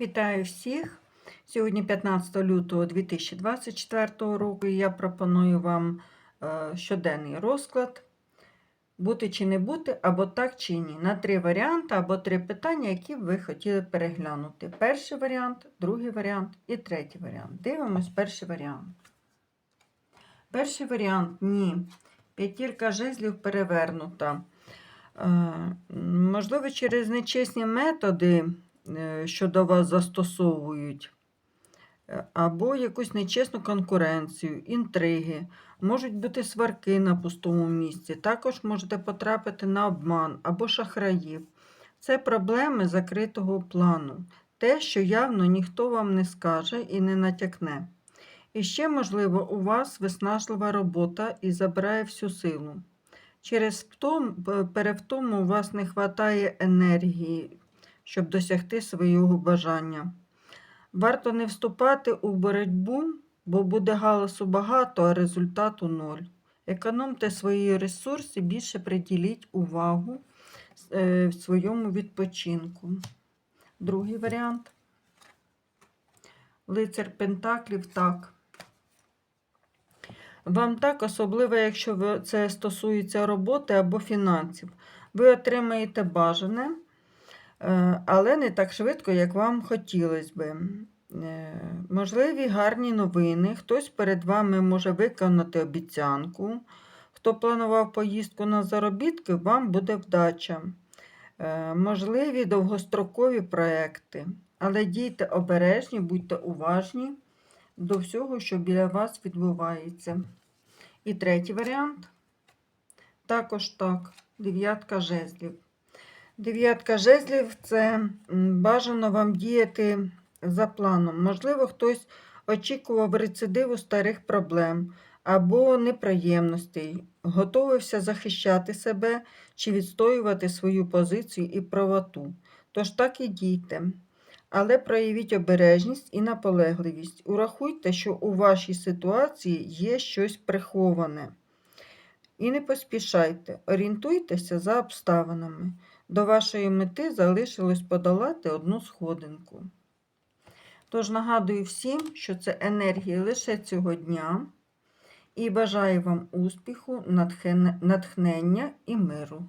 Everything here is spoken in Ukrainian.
Вітаю всіх! Сьогодні 15 лютого 2024 року і я пропоную вам е, щоденний розклад. Бути чи не бути, або так чи ні. На три варіанти, або три питання, які ви хотіли переглянути. Перший варіант, другий варіант і третій варіант. Дивимось перший варіант. Перший варіант ні. П'ятірка жезлів перевернута. Е, Можливо, через нечесні методи, що до вас застосовують, е, або якусь нечесну конкуренцію, інтриги, можуть бути сварки на пустому місці. Також можете потрапити на обман або шахраїв. Це проблеми закритого плану, те, що явно ніхто вам не скаже і не натякне. І ще, можливо, у вас виснажлива робота і забирає всю силу. Через втом, перевтому у вас не вистачає енергії, щоб досягти свого бажання. Варто не вступати у боротьбу, бо буде галасу багато, а результату ноль. Економте свої ресурси, більше приділіть увагу е, в своєму відпочинку. Другий варіант. Лицар Пентаклів так. Вам так, особливо, якщо це стосується роботи або фінансів. Ви отримаєте бажане, е, але не так швидко, як вам хотілося би. Е, Можливі гарні новини. Хтось перед вами може виконати обіцянку. Хто планував поїздку на заробітки, вам буде вдача. Е, Можливі довгострокові проекти. Але дійте обережні, будьте уважні до всього, що біля вас відбувається. І третій варіант. Також так, дев'ятка жезлів. Дев'ятка жезлів це бажано вам діяти за планом. Можливо, хтось очікував рецидиву старих проблем або неприємностей, готовився захищати себе чи відстоювати свою позицію і правоту. Тож так і дійте. Але проявіть обережність і наполегливість. Урахуйте, що у вашій ситуації є щось приховане. І не поспішайте, орієнтуйтеся за обставинами. До вашої мети залишилось подолати одну сходинку. Тож нагадую всім, що це енергія лише цього дня. І бажаю вам успіху, натхнення і миру.